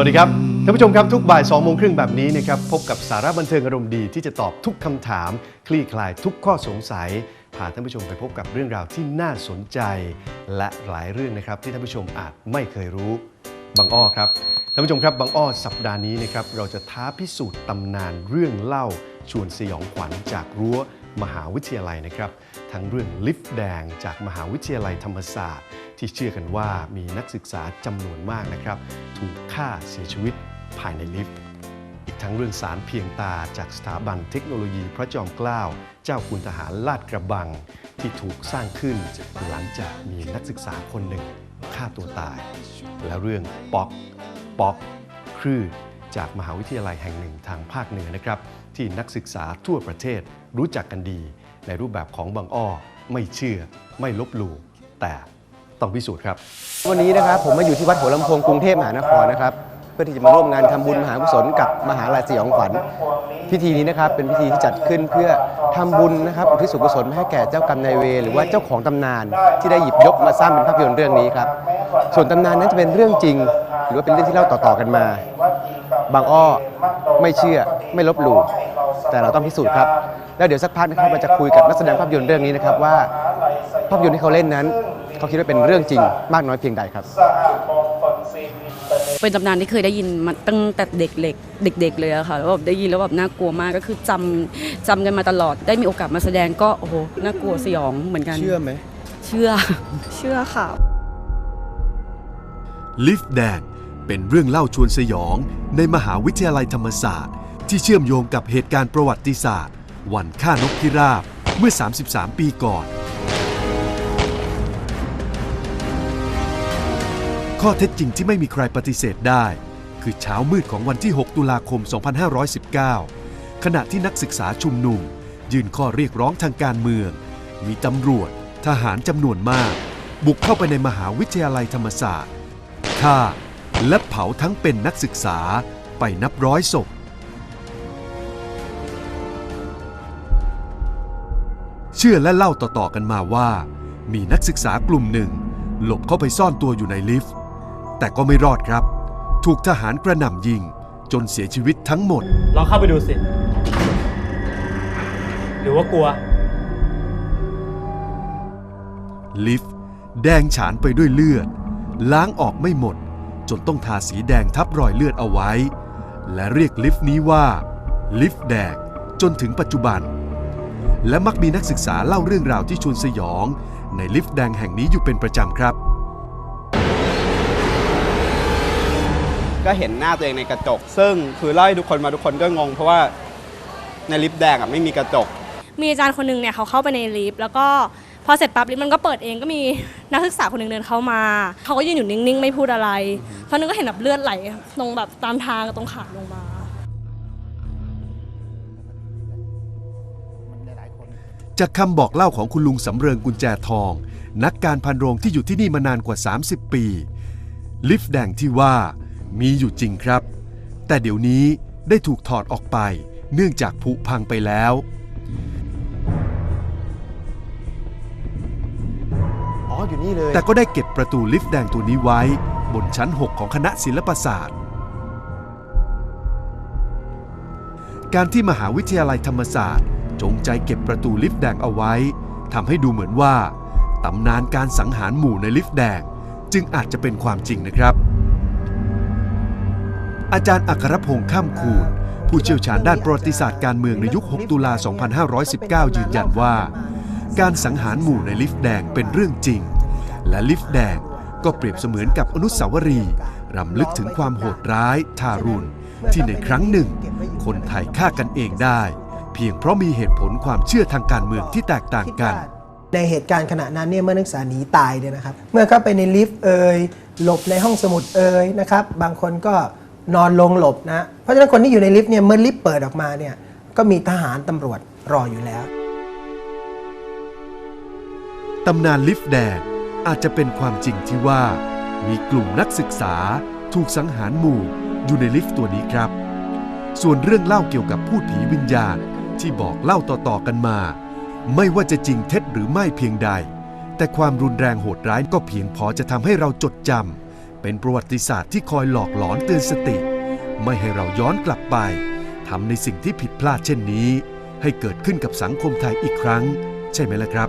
สวัสดีครับท่านผู้ชมครับทุกบ่าย2โมงครึ่งแบบนี้นะครับพบกับสาระบันเทิงอารมณ์ดีที่จะตอบทุกคำถาม คลี่คลายทุกข้อสงสัยพาท่านผู้ชมไปพบกับเรื่องราวที่น่าสนใจ และหลายเรื่องนะครับที่ท่านผู้ชมอาจไม่เคยรู้บางอ้อครับท่านผู้ชมครับบางอ้อสัปดาห์นี้นะครับเราจะท้าพิสูจน์ตำนานเรื่องเล่าชวนสยองขวัญจากรั้ว มหาวิทยาลัยนะครับทั้งเรื่องลิฟต์แดงจากมหาวิทยาลัยธรรมศาสตร์ ที่เชื่อกันว่ามีนักศึกษาจำนวนมากนะครับ ถูกฆ่าเสียชีวิตภายในลิฟต์อีกทั้งเรื่องสารเพียงตาจากสถาบันเทคโนโลยีพระจอมเกล้าเจ้าคุณทหารลาดกระบัง ที่ถูกสร้างขึ้นหลังจากมีนักศึกษาคนหนึ่งฆ่าตัวตาย และเรื่องป๊อกป๊อกคลื่น จากมหาวิทยาลัยแห่งหนึ่งทางภาคเหนือนะครับ ที่นักศึกษาทั่วประเทศรู้จักกันดี ในรูปแบบของบางอ้อ ไม่เชื่อ ไม่ลบหลู่แต่ต้องพิสูจน์ครับ วันนี้นะครับผมมาอยู่ที่วัดหัวลำโพงกรุงเทพมหานครนะครับ พื่อที่จะมาร่วมงานทำบุญมหากุศลกับมหาลัยสยองขวัญพิธีนี้นะครับเป็นพิธีที่จัดขึ้นเพื่อทำบุญนะครับอุทิศส่วนกุศลให้แก่เจ้ากรรมนายเวรหรือว่าเจ้าของตำนานที่ได้หยิบยกมาสร้างเป็นภาพยนตร์เรื่องนี้ครับส่วนตำนานนั้นจะเป็นเรื่องจริง หรือว่าเป็นเรื่องที่เล่าต่อๆกันมา บางอ้อไม่เชื่อไม่ลบหลู่แต่เราต้องพิสูจน์ครับแล้วเดี๋ยวสักพักนะครับเราจะคุยกับนักแสดงภาพยนตร์เรื่องนี้นะครับว่า ภาพยนตร์ที่เขาเล่นนั้น เขาคิดว่าเป็นเรื่องจริงมากน้อยเพียงใดครับ เป็นตำนานที่เคยได้ยินมาตั้งแต่เด็กเล็กเด็ก ๆ เลยอะค่ะแล้วแบบได้ยินแล้วแบบน่ากลัวมากก็คือจำจำกันมาตลอดได้มีโอกาสมาแสดงก็โอ้โหน่ากลัวสยองเหมือนกันเชื่อไหม เชื่อ เชื่อค่ะ ลิฟต์แดงเป็นเรื่องเล่าชวนสยองในมหาวิทยาลัยธรรมศาสตร์ ที่เชื่อมโยงกับเหตุการณ์ประวัติศาสตร์ วันฆ่านกพิราบเมื่อ 33 ปีก่อน ข้อเท็จจริงที่ไม่มีใครปฏิเสธได้ คือเช้ามืดของวันที่ 6 ตุลาคม 2519 ขณะที่นักศึกษาชุมนุม ยื่นข้อเรียกร้องทางการเมือง มีตำรวจ ทหารจำนวนมาก บุกเข้าไปในมหาวิทยาลัยธรรมศาสตร์ฆ่าและเผาทั้งเป็นนักศึกษาไปนับร้อยศพเชื่อและเล่าต่อๆกันมาว่า มีนักศึกษากลุ่มหนึ่ง หลบเข้าไปซ่อนตัวอยู่ในลิฟต์ แต่ก็ไม่รอดครับ ถูกทหารกระหน่ำยิง จนเสียชีวิตทั้งหมด ลองเข้าไปดูสิ หรือว่ากลัว ลิฟต์แดงฉานไปด้วยเลือด ล้างออกไม่หมด จนต้องทาสีแดงทับรอยเลือดเอาไว้ และเรียกลิฟต์นี้ว่า ลิฟต์แดงจนถึงปัจจุบัน และมักมีนักศึกษาเล่าเรื่องราวที่ชวนสยอง ในลิฟต์แดงแห่งนี้อยู่เป็นประจำครับ ก็เห็นหน้าตัวเองในกระจก ซึ่งคือเล่าให้ทุกคนมาทุกคนก็งง เพราะว่าในลิฟต์แดงอะไม่มีกระจก มีอาจารย์คนหนึ่งเนี่ยเขาเข้าไปในลิฟต์แล้วก็พอเสร็จปั๊บลิฟต์มันก็เปิดเองก็มีนักศึกษาคนหนึ่งเดินเข้ามาเขาก็ยืนอยู่นิ่งๆ ไม่พูดอะไรเพราะนึงก็เห็นแบบเลือดไหลตรงแบบตามทางกับตรงขาลงมาจากคำบอกเล่าของคุณลุงสำเริงกุญแจทอง นักการพันโรงที่อยู่ที่นี่มานานกว่า 30 ปี ลิฟต์แดงที่ว่า มีอยู่จริงครับ แต่เดี๋ยวนี้ได้ถูกถอดออกไปเนื่องจากผุพังไปแล้ว อ๋อ อยู่นี่เลย แต่ก็ได้เก็บประตูลิฟต์แดงตัวนี้ไว้ บนชั้น 6 ของคณะศิลปศาสตร์ การที่มหาวิทยาลัยธรรมศาสตร์ จงใจเก็บประตูลิฟต์แดงเอาไว้ทำให้ดูเหมือนว่าตำนานการสังหารหมู่ในลิฟต์แดง จึงอาจจะเป็นความจริงนะครับ อาจารย์อัครพงษ์ข้ามคูณผู้เชี่ยวชาญด้านประวัติศาสตร์การเมืองในยุค 6 ตุลา 2519 ยืนยันว่า การสังหารหมู่ในลิฟต์แดงเป็นเรื่องจริง และลิฟต์แดงก็เปรียบเสมือนกับอนุสาวรีย์รำลึกถึงความโหดร้าย ทารุณ ที่ในครั้งหนึ่ง คนไทยฆ่ากันเองได้ เพียงเพราะมีเหตุผลความเชื่อทางการเมืองที่แตกต่างกัน ในเหตุการณ์ขณะนั้นเนี่ยเมื่อนักศึกษาหนีตายเนี่ยนะครับ เมื่อเข้าไปในลิฟต์เอ่ยหลบในห้องสมุดเอ่ยนะครับ บางคนก็ นอนลงหลบนะ เพราะฉะนั้นคนที่อยู่ในลิฟต์เนี่ยเมื่อลิฟต์เปิดออกมาเนี่ยก็มีทหารตำรวจรออยู่แล้ว ตำนานลิฟต์แดงอาจจะเป็นความจริงที่ว่า มีกลุ่มนักศึกษาถูกสังหารหมู่อยู่ในลิฟต์ตัวนี้ครับ ส่วนเรื่องเล่าเกี่ยวกับพูดผีวิญญาณที่บอกเล่าต่อๆกันมา ไม่ว่าจะจริงเท็จหรือไม่เพียงใด แต่ความรุนแรงโหดร้ายก็เพียงพอจะทำให้เราจดจำ เป็นประวัติศาสตร์ที่คอยหลอกหลอนเตือนสติ ไม่ให้เราย้อนกลับไปทำในสิ่งที่ผิดพลาดเช่นนี้ ให้เกิดขึ้นกับสังคมไทยอีกครั้ง ใช่ไหมล่ะครับ